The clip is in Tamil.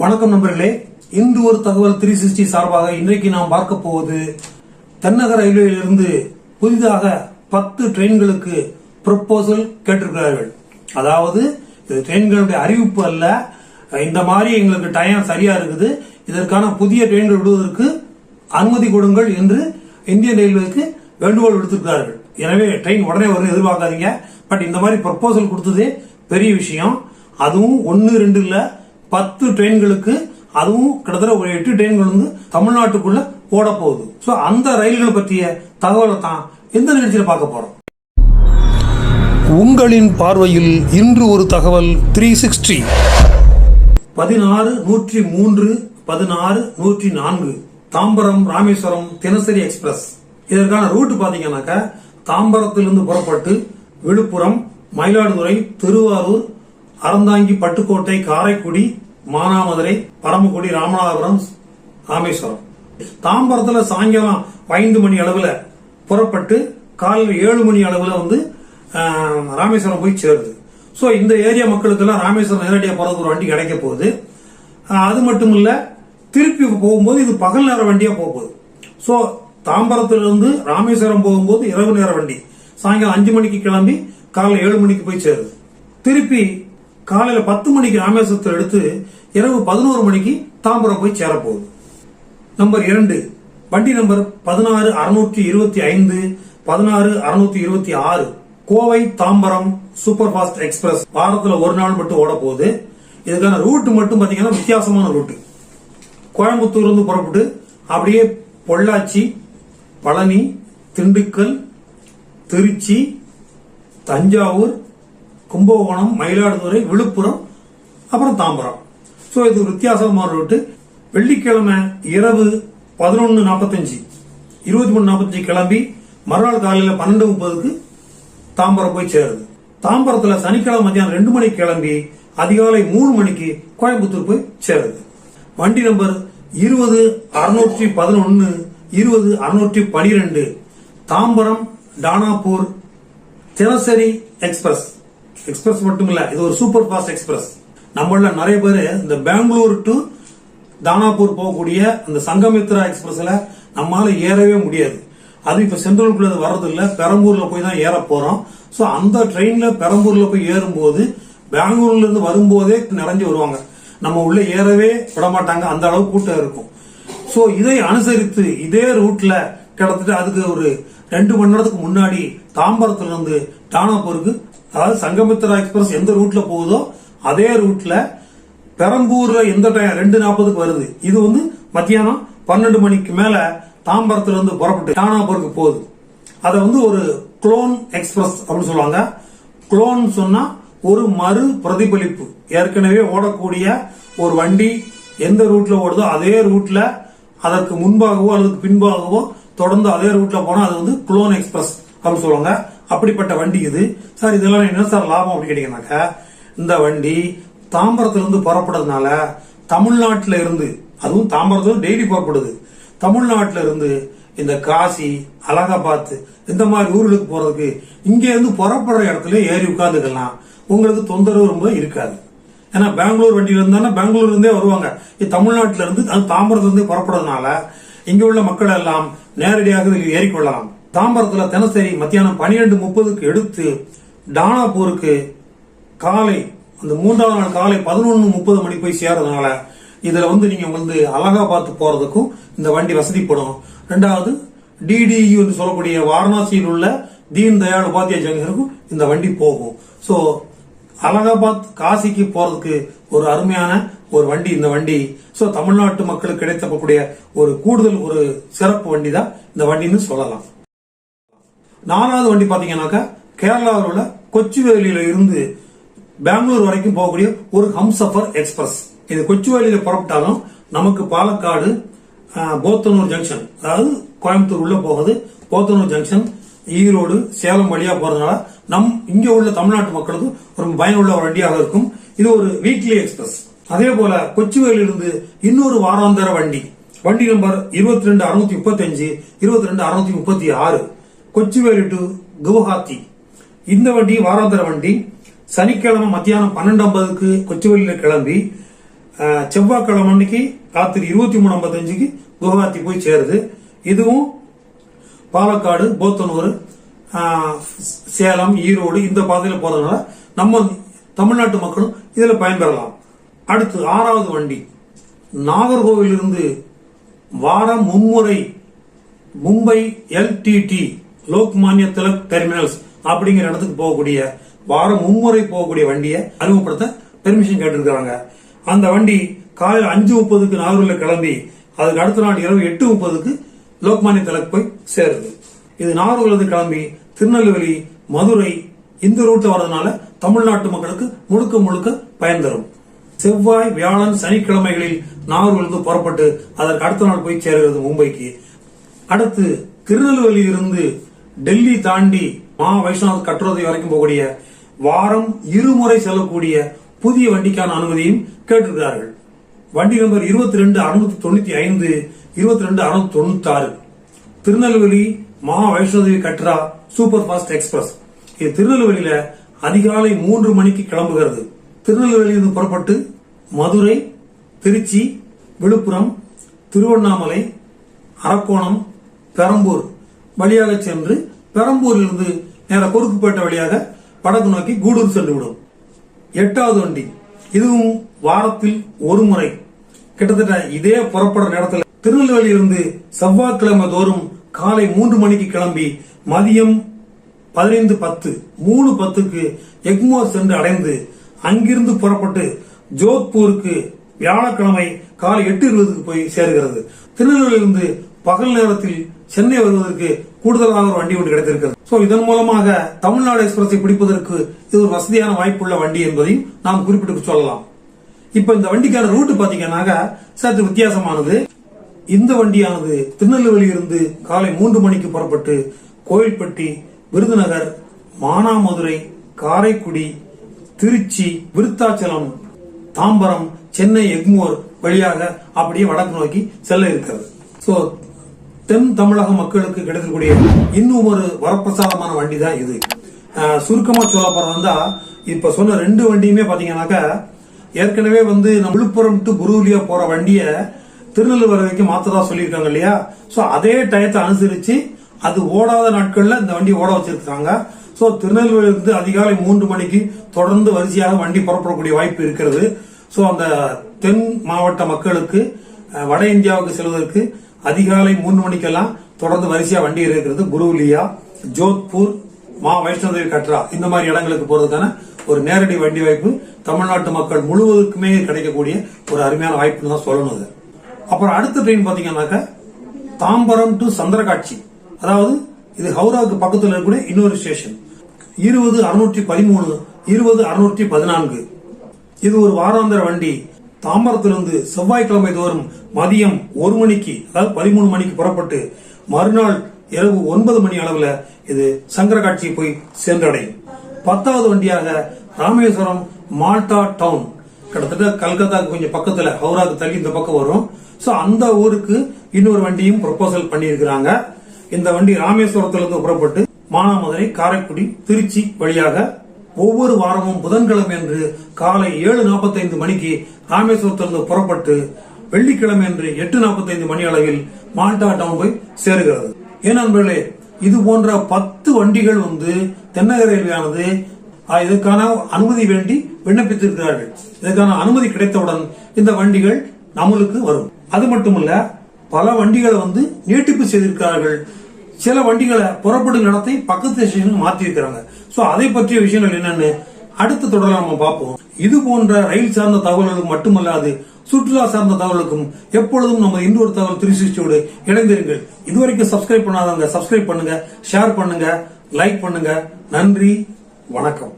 வணக்கம் நண்பர்களே. இன்று ஒரு தகவல் த்ரீ சிக்ஸ்டி சார்பாக இன்றைக்கு நாம் பார்க்க போவது தென்னக ரயில்வேயிலிருந்து புதிதாக பத்து ட்ரெயின்களுக்கு ப்ரொபோசல் கேட்டிருக்கிறார்கள். அதாவது இது ட்ரெயின்களுடைய அறிவிப்பு அல்ல. இந்த மாதிரி எங்களுக்கு டைம் சரியா இருக்குது. இதற்கான புதிய ட்ரெயின்கள் விடுவதற்கு அனுமதி கொடுங்கள் என்று இந்தியன் ரயில்வேக்கு வேண்டுகோள் விடுத்திருக்கிறார்கள். எனவே ட்ரெயின் உடனே வரும் எதிர்பார்க்காதீங்க. பட் இந்த மாதிரி ப்ரொபோசல் கொடுத்ததே பெரிய விஷயம். அதுவும் ஒன்று ரெண்டு இல்லை. பத்து ட்ரெயின்களுக்கு அதுவும் கிட்டத்தட்ட ஒரு எட்டு ட்ரெயின்கள் வந்து தமிழ்நாட்டுக்குள்ள ஓட போகுது சோ அந்த ரயில்கள் பற்றிய தகவலை தான் எந்த நிகழ்ச்சியில பார்க்க போறோம். உங்களின் பார்வையில் இன்று ஒரு தகவல் த்ரீ சிக்ஸ்டி பதினாறு நூற்றி மூன்று பதினாறு நூற்றி நான்கு தாம்பரம் ராமேஸ்வரம் தினசரி எக்ஸ்பிரஸ். இதற்கான ரூட் பாத்தீங்கன்னாக்கா தாம்பரத்திலிருந்து புறப்பட்டு விழுப்புரம் மயிலாடுதுறை திருவாரூர் அறந்தாங்கி பட்டுக்கோட்டை காரைக்குடி மானாமதுரை பரமக்குடி ராமநாதபுரம் ராமேஸ்வரம். தாம்பரத்துல சாயங்காலம் ஐந்து மணி அளவுல புறப்பட்டு காலையில் ஏழு மணி அளவுல வந்து ராமேஸ்வரம் போய் சேருது. ஸோ இந்த ஏரியா மக்களுக்கெல்லாம் ராமேஸ்வரம் நேரடியாக போகிறது ஒரு வண்டி கிடைக்க போகுது. அது மட்டும் இல்ல திருப்பி போகும்போது இது பகல் நேர வண்டியா போக போகுது. ஸோ தாம்பரத்திலிருந்து ராமேஸ்வரம் போகும்போது இரவு நேர வண்டி. சாயங்காலம் அஞ்சு மணிக்கு கிளம்பி காலையில் ஏழு மணிக்கு போய் சேருது. திருப்பி காலையில பத்து மணிக்கு ராமேஸ்வரத்தில் எடுத்து இரவு பதினோரு மணிக்கு தாம்பரம் போய் சேரப்போகுது. நம்பர் இரண்டு. வண்டி நம்பர் பதினாறு அறுநூற்றி இருபத்தி ஐந்து பதினாறு அறுநூத்தி இருபத்தி ஆறு. Kovai Tambaram super fast express. வாரத்தில் ஒரு நாள் மட்டும் ஓட போகுது. இதுக்கான ரூட் மட்டும் பார்த்தீங்கன்னா வித்தியாசமான ரூட்டு. கோயம்புத்தூர்லேருந்து புறப்பட்டு அப்படியே பொள்ளாச்சி பழனி திண்டுக்கல் திருச்சி தஞ்சாவூர் கும்பகோணம் மயிலாடுதுறை விழுப்புரம் அப்புறம் தாம்பரம். ஸோ இது வித்தியாசமான ரூட்டு வெள்ளிக்கிழமை இரவு பதினொன்று நாற்பத்தஞ்சு இருபத்தி மூணு நாற்பத்தஞ்சு கிளம்பி மறுநாள் காலையில் பன்னெண்டு முப்பதுக்கு தாம்பரம் போய் சேருது. தாம்பரத்தில் சனிக்கிழமை மத்தியானம் ரெண்டு மணிக்கு கிளம்பி அதிகாலை மூணு மணிக்கு கோயம்புத்தூர் போய் சேருது. வண்டி நம்பர் இருபது அறுநூற்றி பதினொன்னு இருபது அறுநூற்றி பனிரெண்டு தாம்பரம் டானாப்பூர் தினசரி எக்ஸ்பிரஸ். எக்ஸ்பிரஸ் மட்டும் இல்ல இது ஒரு சூப்பர் ஃபாஸ்ட் எக்ஸ்பிரஸ் நம்மள நிறைய பேர் இந்த பெங்களூர் டு தானாப்பூர் போகக்கூடிய அந்த சங்கமித்ரா எக்ஸ்பிரஸ்ல நம்மளால ஏறவே முடியாது. அது இப்ப சென்ட்ரலுக்குள்ள அது வர்றது இல்ல பெரம்பூர்ல போய் தான் ஏற போறோம். சோ அந்த ட்ரெயின்ல பெரம்பூர்ல போய் ஏறும்போது பெங்களூர்ல இருந்து வரும்போதே நிறைஞ்சு வருவாங்க. நம்ம உள்ள ஏறவே விட மாட்டாங்க அந்த அளவு கூட்டம் இருக்கும். சோ இதை அனுசரித்து இதே ரூட்ல கிட்டத்தட்ட அதுக்கு ஒரு ரெண்டு மணி நேரத்துக்கு முன்னாடி தாம்பரத்துல இருந்து டானாப்பூருக்கு அதாவது சங்கமித்ரா எக்ஸ்பிரஸ் எந்த ரூட்ல போகுதோ அதே ரூட்ல பெரம்பூர்ல எந்த டைம் ரெண்டு நாற்பதுக்கு வருது. இது வந்து மத்தியானம் பன்னெண்டு மணிக்கு மேல தாம்பரத்துல இருந்து புறப்பட்டு டானாபூருக்கு போகுது. அதை வந்து ஒரு குளோன் எக்ஸ்பிரஸ் அப்படின்னு சொல்லுவாங்க. குளோன் சொன்னா ஒரு மறு பிரதிபலிப்பு. ஏற்கனவே ஓடக்கூடிய ஒரு வண்டி எந்த ரூட்ல ஓடுதோ அதே ரூட்ல அதற்கு முன்பாகவோ அல்லது பின்பாகவோ தொடர்ந்து அதே ரூட்ல போனா அது வந்து குளோன் எக்ஸ்பிரஸ் அப்படின்னு சொல்லுவாங்க. அப்படிப்பட்ட வண்டி இது. சார் இதெல்லாம் என்ன சார் லாபம் அப்படின்னு கேட்டீங்கன்னாக்கா இந்த வண்டி தாம்பரத்திலிருந்து புறப்படுறதுனால தமிழ்நாட்டில் இருந்து அதுவும் தாம்பரத்தில் டெய்லி புறப்படுது. தமிழ்நாட்டில் இருந்து இந்த காசி அலகாபாத் இந்த மாதிரி ஊர்களுக்கு போறதுக்கு இங்க இருந்து புறப்படுற இடத்துல ஏறி உட்காந்துக்கலாம் உங்களுக்கு தொந்தரவு ரொம்ப இருக்காது. ஏன்னா பெங்களூர் வண்டியில இருந்தாலும் பெங்களூர்ல இருந்தே வருவாங்க. இது தமிழ்நாட்டில இருந்து அது தாம்பரத்துல புறப்படுறதுனால இங்க உள்ள மக்கள் எல்லாம் நேரடியாக இதில் ஏறிக்கொள்ளலாம். தாம்பரத்தில் தினசரி மத்தியானம் பன்னிரெண்டு முப்பதுக்கு எடுத்து டானாபூருக்கு காலை அந்த மூன்றாவது நாள் காலை பதினொன்று முப்பது மணி போய் சேரதுனால இதில் வந்து நீங்கள் வந்து அலகாபாத் போகிறதுக்கும் இந்த வண்டி வசதிப்படும். ரெண்டாவது டிடியு என்று சொல்லக்கூடிய வாரணாசியில் உள்ள தீன் தயாள் உபாத்தியா ஜங்ஷனுக்கும் இந்த வண்டி போகும். ஸோ அலகாபாத் காசிக்கு போறதுக்கு ஒரு அருமையான ஒரு வண்டி இந்த வண்டி. ஸோ தமிழ்நாட்டு மக்களுக்கு கிடைத்தக்கூடிய ஒரு கூடுதல் ஒரு சிறப்பு வண்டி தான் இந்த வண்டின்னு சொல்லலாம். நாலாவது வண்டி பார்த்தீங்கன்னாக்கா கேரளாவில் உள்ள கொச்சுவேலியில இருந்து பெங்களூர் வரைக்கும் போகக்கூடிய ஒரு ஹம்சஃபர் எக்ஸ்பிரஸ். இது கொச்சுவேலியில புறப்பட்டாலும் நமக்கு பாலக்காடு போத்தனூர் ஜங்ஷன் அதாவது கோயம்புத்தூர் உள்ள போகுது போத்தனூர் ஜங்ஷன் ஈரோடு சேலம் வழியா போறதுனால நம் இங்க உள்ள தமிழ்நாட்டு மக்களுக்கு ஒரு பயனுள்ள ஒரு வண்டியாக இருக்கும். இது ஒரு வீக்லி எக்ஸ்பிரஸ் அதே போல கொச்சுவேலியிலிருந்து இன்னொரு வாராந்தர வண்டி. வண்டி நம்பர் இருபத்தி ரெண்டு அறுநூத்தி முப்பத்தி அஞ்சு இருபத்தி ரெண்டு அறுநூத்தி முப்பத்தி ஆறு. கொச்சிவேலி டு குவஹாத்தி. இந்த வண்டி வாராந்தர வண்டி சனிக்கிழமை மத்தியானம் பன்னெண்டு ஐம்பதுக்கு கொச்சிவேலியில் கிளம்பி செவ்வாய்க்கிழமை அன்னைக்கு ராத்திரி இருபத்தி மூணு ஐம்பத்தஞ்சுக்கு குவஹாத்தி போய் சேருது. இதுவும் பாலக்காடு போத்தனூர் சேலம் ஈரோடு இந்த பாதையில் போறதுனால நம்ம தமிழ்நாட்டு மக்களும் இதில் பயன்பெறலாம். அடுத்து ஆறாவது வண்டி. நாகர்கோவிலிருந்து வாரம் மும்முறை மும்பை எல்டிடி லோக்மானிய திலக் டெர்மினல்ஸ் அப்படிங்கிற இடத்துக்கு போகக்கூடிய வாரம் மும்முறை போகக்கூடிய வண்டியை அறிமுகப்படுத்த பெர்மிஷன் கேட்டிருக்காங்க அந்த வண்டி காலையில் அஞ்சு முப்பதுக்கு நாகூரில் கிளம்பி அதுக்கு அடுத்த நாள் இரவு எட்டு முப்பதுக்கு லோக்மானிய திலக் போய் சேருது. இது நாகூர்லேருந்து கிளம்பி திருநெல்வேலி மதுரை இந்த ரூட்ல வர்றதுனால தமிழ்நாட்டு மக்களுக்கு முழுக்க முழுக்க பயன் தரும். செவ்வாய் வியாழன் சனிக்கிழமைகளில் நாகூர்லேருந்து புறப்பட்டு அதற்கு அடுத்த நாள் போய் சேருகிறது மும்பைக்கு. அடுத்து திருநெல்வேலியிலிருந்து டெல்லி தாண்டி மா வைஷ்ணவ கட்டுறது வரைக்கும் போகக்கூடிய வாரம் இருமுறை செல்லக்கூடிய புதிய வண்டிக்கான அனுமதியும் கேட்டிருக்கிறார்கள். வண்டி நம்பர் இருபத்தி ரெண்டு அறுநூத்தி தொண்ணூத்தி ஐந்து இருபத்தி ரெண்டு அறுநூத்தி தொண்ணூத்தி ஆறு Tirunelveli Maha Vaishno Devi Katra super fast express. இது திருநெல்வேலியில அதிகாலை மூன்று மணிக்கு கிளம்புகிறது. திருநெல்வேலியிலிருந்து புறப்பட்டு மதுரை திருச்சி விழுப்புரம் திருவண்ணாமலை அரக்கோணம் பெரம்பூர் வழியாக சென்று பெரம்பூரிலிருந்து நேர கொருக்குப்பேட்டை வழியாக வடக்கு நோக்கி கூடூர் சென்றுவிடும். எட்டாவது வண்டி. இதுவும் வாரத்தில் ஒரு முறை. கிட்டத்தட்ட இதே புறப்படுற நேரத்தில் திருநெல்வேலியிலிருந்து செவ்வாய்க்கிழமை தோறும் காலை மூன்று மணிக்கு கிளம்பி மதியம் பதினைந்து பத்து மூணு பத்துக்கு எக்மோர் சென்று அடைந்து அங்கிருந்து புறப்பட்டு ஜோத்பூருக்கு வியாழக்கிழமை காலை எட்டு இருபதுக்கு போய் சேர்கிறது. திருநெல்வேலியிலிருந்து பகல் நேரத்தில் சென்னை வருவதற்கு கூடுதலாக ஒரு வண்டி ஒன்று கிடைத்திருக்கிறது. சோ இதன் மூலமாக தமிழ்நாடு எக்ஸ்பிரஸை பிடிப்பதற்கு இது ஒரு வசதியான வாய்ப்புள்ள வண்டி என்பதையும் நாம் குறிப்பிட்டு சொல்லலாம். இப்ப இந்த வண்டிக்கான ரூட் பாத்தீங்கன்னாக்க சற்று வித்தியாசமானது. இந்த வண்டியானது திருநெல்வேலியிலிருந்து காலை மூன்று மணிக்கு புறப்பட்டு கோயில்பட்டி விருதுநகர் மானாமதுரை காரைக்குடி திருச்சி விருத்தாச்சலம் தாம்பரம் சென்னை எக்மோர் வழியாக அப்படியே வடக்கு நோக்கி செல்ல இருக்கிறது. சோ தென் தமிழக மக்களுக்கு கிடைக்கக்கூடிய இன்னும் ஒரு வரப்பிரசாதமான வண்டி தான் இது சுருக்கமா சொல்ல போறதா இப்ப சொன்ன ரெண்டு வண்டியுமே பாத்தீங்கன்னாக்கா ஏற்கனவே வந்து நம்ம விழுப்புரம் டு புரூலியா போற வண்டிய திருநெல்வேலி வரைக்கும் மாத்ததா சொல்லியிருக்காங்க இல்லையா? சோ அதே டயத்தை அனுசரிச்சு அது ஓடாத நாட்கள்ல இந்த வண்டி ஓட வச்சிருக்காங்க. சோ திருநெல்வேலி இருந்து அதிகாலை மூன்று மணிக்கு தொடர்ந்து வரிசையாக வண்டி புறப்படக்கூடிய வாய்ப்பு இருக்கிறது. சோ அந்த தென் மாவட்ட மக்களுக்கு வட இந்தியாவுக்கு செல்வதற்கு அதிகாலை மூன்று மணிக்கெல்லாம் தொடர்ந்து வரிசையா வண்டி இருக்கிறது. புருலியா ஜோத்பூர் மா வைஷ்ணவதேவி கட்ரா. இந்த மாதிரி இடங்களுக்கு போறதுக்கான ஒரு நேரடி வண்டி வாய்ப்பு தமிழ்நாட்டு மக்கள் முழுவதுக்குமே கிடைக்கக்கூடிய ஒரு அருமையான வாய்ப்புன்னு தான் சொல்லணும் அது. அப்புறம் அடுத்த ட்ரெயின் பாத்தீங்கன்னாக்க தாம்பரம் டு சந்திரகாட்சி. அதாவது இது ஹவுராவுக்கு பக்கத்தில் இருக்கக்கூடிய இன்னொரு ஸ்டேஷன் இருபது அறுநூற்றி பதிமூணு இருபது அறுநூற்றி பதினான்கு. இது ஒரு வாராந்திர வண்டி. தாம்பரத்திலிருந்து செவ்வாய்க்கிழமை தோறும் மதியம் ஒரு மணிக்கு அதாவது பதிமூணு மணிக்கு புறப்பட்டு மறுநாள் இரவு ஒன்பது மணி அளவில் இது சங்கர காட்சியை போய் சென்றடையும் பத்தாவது வண்டியாக ராமேஸ்வரம் மால்டா டவுன். கிட்டத்தட்ட கல்கத்தாக்கு கொஞ்சம் பக்கத்தில் ஹவுராக்கு தள்ளி இந்த பக்கம் வரும். ஸோ அந்த ஊருக்கு இன்னொரு வண்டியும் ப்ரொபோசல் பண்ணியிருக்கிறாங்க. இந்த வண்டி ராமேஸ்வரத்திலிருந்து புறப்பட்டு மானாமதுரை காரைக்குடி திருச்சி வழியாக ஒவ்வொரு வாரமும் புதன்கிழமை அன்று காலை ஏழு நாற்பத்தைந்து மணிக்கு ராமேஸ்வரத்திலிருந்து புறப்பட்டு வெள்ளிக்கிழமை என்று எட்டு நாற்பத்தைந்து மணி அளவில் மால்டா டவுன் போய் சேருகிறது. ஏன் நண்பர்களே இது போன்ற பத்து வண்டிகள் வந்து தென்னக ரயில்வேயானது இதற்கான அனுமதி வேண்டி விண்ணப்பித்திருக்கிறார்கள். இதற்கான அனுமதி கிடைத்தவுடன் இந்த வண்டிகள் நம்மளுக்கு வரும். அது மட்டுமல்ல பல வண்டிகளை வந்து நீட்டிப்பு செய்திருக்கிறார்கள். சில வண்டிகளை புறப்படும் இடத்தை பக்கத்து ஸ்டேஷனுக்கு மாற்றி இருக்கிறாங்க ஸோ அதை பற்றிய விஷயங்கள் என்னன்னு அடுத்த தொடர்ல நம்ம பார்ப்போம். இது போன்ற ரயில் சார்ந்த தகவல்களுக்கு மட்டுமல்லாது சுற்றுலா சார்ந்த தகவலுக்கும் எப்பொழுதும் நம்ம இன்னொரு தகவல் த்ரீ சிக்ஸ்டியோடு இணைந்திருங்கள். இதுவரைக்கும் சப்ஸ்கிரைப் பண்ணாதவங்க சப்ஸ்கிரைப் பண்ணுங்க ஷேர் பண்ணுங்க லைக் பண்ணுங்க. நன்றி வணக்கம்.